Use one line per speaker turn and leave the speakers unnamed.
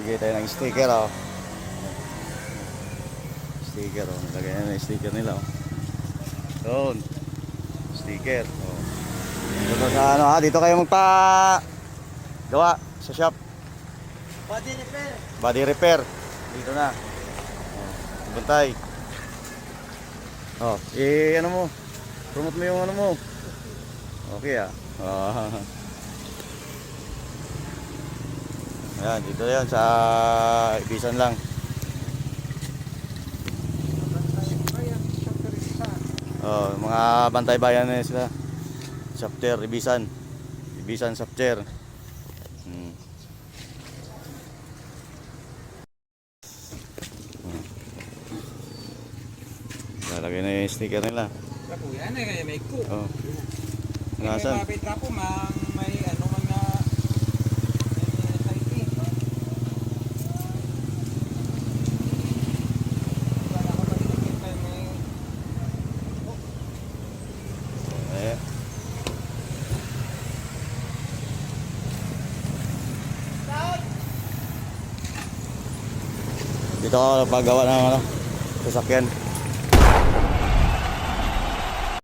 Lagay tayo ng sticker oh. Sticker oh. Lagay na yung sticker nila oh. Doon. Sticker. Oh. Dito sa ano ha, dito kayo magpa gawa sa shop.
Body repair.
Body repair. Dito na. Oh. Bantay. Oh, eh ano mo? Promote mo yung ano mo. Okay ah. Ah. Ayan, dito yan sa Ibisan lang. Oh, mga bantay bayan na sila. Chapter Ibisan. Ibisan chapter. Hmm. Lalagay na yung sticker nila.
Tapo yan eh, kaya may cook.
Oh.
May
Nasaan?
tapo, mang may ano man na may SIP. Wala ko matikit na may
Eh. Dito ako paggawa ng ano, sasakyan.